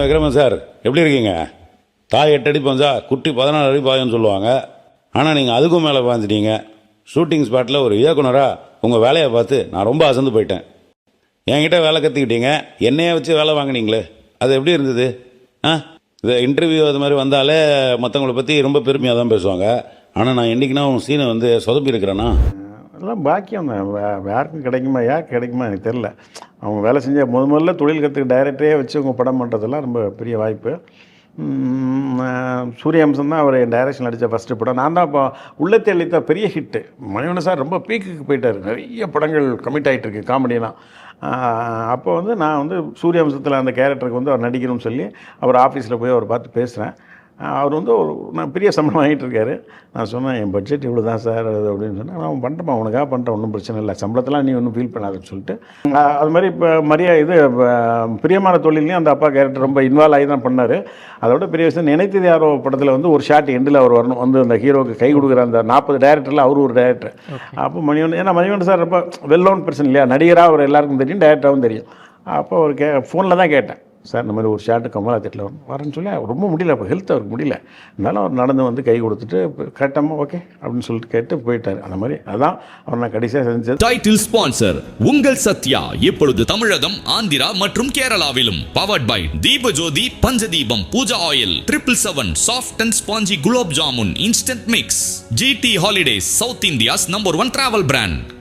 Vikraman sir எப்படி இருக்கீங்க? தாய் எட்டு அடி பாஞ்சா குட்டி பதினாலு அடி பாயும்னு சொல்லுவாங்க. ஆனால் நீங்கள் அதுக்கும் மேலே பாஞ்சிட்டீங்க. ஷூட்டிங் ஸ்பாட்டில் ஒரு இயக்குனராக உங்கள் வேலையை பார்த்து நான் ரொம்ப அசந்து போயிட்டேன். என்கிட்ட வேலை கற்றுக்கிட்டீங்க என்னையே வச்சு வேலை வாங்குனீங்களே அது எப்படி இருந்தது? ஆ? இந்த இன்டர்வியூ அது மாதிரி வந்தாலே மற்றவங்கள பற்றி ரொம்ப பெருமையாக தான் பேசுவாங்க. ஆனால் நான் என்றைக்குனா உன் சீனை வந்து சொதப்பி இருக்கிறேன்னா எல்லாம் பாக்கியம் தான். வே- யாருக்கும் கிடைக்குமா யார் கிடைக்குமா எனக்கு தெரில அவங்க வேலை செஞ்ச முத முதல்ல தொழில் கற்றுக்க டைரக்டரே வச்சு அவங்க படம் பண்ணுறதெல்லாம் ரொம்ப பெரிய வாய்ப்பு. உம், சூரிய அம்சம் தான் அவர் டைரக்ஷன் நடித்த ஃபஸ்ட்டு படம். நான் தான் இப்போ உள்ளத்தை அளித்த பெரிய ஹிட்டு மணிவன சார் ரொம்ப பீக்குக்கு போயிட்டார். நிறைய படங்கள் கமிட் ஆகிட்டு இருக்கு காமெடியெல்லாம் அப்போ வந்து நான் வந்து சூரிய அம்சத்தில் அந்த கேரக்டருக்கு வந்து அவர் நடிக்கணும்னு சொல்லி அவர் ஆஃபீஸில் போய் அவர் பார்த்து பேசுகிறேன் அவர் வந்து ஒரு நான் பெரிய சம்பளம் வாங்கிட்டு இருக்காரு நான் சொன்னேன் என் பட்ஜெட் இவ்வளோ தான் சார் அது அப்படின்னு சொன்னேன். நான் பண்ணுறேன் உனக்காக பண்ணுறேன் ஒன்றும் பிரச்சனை இல்லை. சம்பளத்தெல்லாம் நீ ஒன்றும் ஃபீல் பண்ணாதுன்னு சொல்லிட்டு. அது மாதிரி இப்போ மரியா இது பிரியமான தொழிலையும் அந்த அப்பா கேரக்டர் ரொம்ப இன்வால்வ் ஆகி தான் பண்ணார். அதோட பெரிய விஷயம் நினைத்தது யாரோ படத்தில் வந்து ஒரு ஷாட் எண்டில் அவர் வரணும். வந்து அந்த ஹீரோக்கு கை கொடுக்குற அந்த நாற்பது டேரக்டரில் அவர் ஒரு டேரக்டர் அப்போ மணிவன் ஏன்னா மணிவன் சார் ரொம்ப வெல் நோன் பர்சன் இல்லையா? நடிகராக அவர் எல்லாருக்கும் தெரியும் டேரக்டராகவும் தெரியும். அப்போ அவர் கே ஃபோனில் தான் கேட்டேன். சார் இந்த மாதிரி ஒரு ஷார்ட்டு கமலா திட்டில் வரும் வரேன்னு சொல்லி ரொம்ப முடியல அப்போ ஹெல்த் அவருக்கு முடியல. இருந்தாலும் அவர் நடந்து வந்து கை கொடுத்துட்டு கேட்டம்மா ஓகே அப்படின்னு சொல்லிட்டு கேட்டு போயிட்டார். அந்த மாதிரி அதான் அவர் நான் கடைசியாக செஞ்சது. டைட்டில் ஸ்பான்சர் உங்கள் சத்யா இப்பொழுது தமிழகம் ஆந்திரா மற்றும் கேரளாவிலும். Powered by Deepajothi Panchadeepam Pooja oil triple seven soft and spongy gulab jamun instant mix GT holidays South India's number one travel brand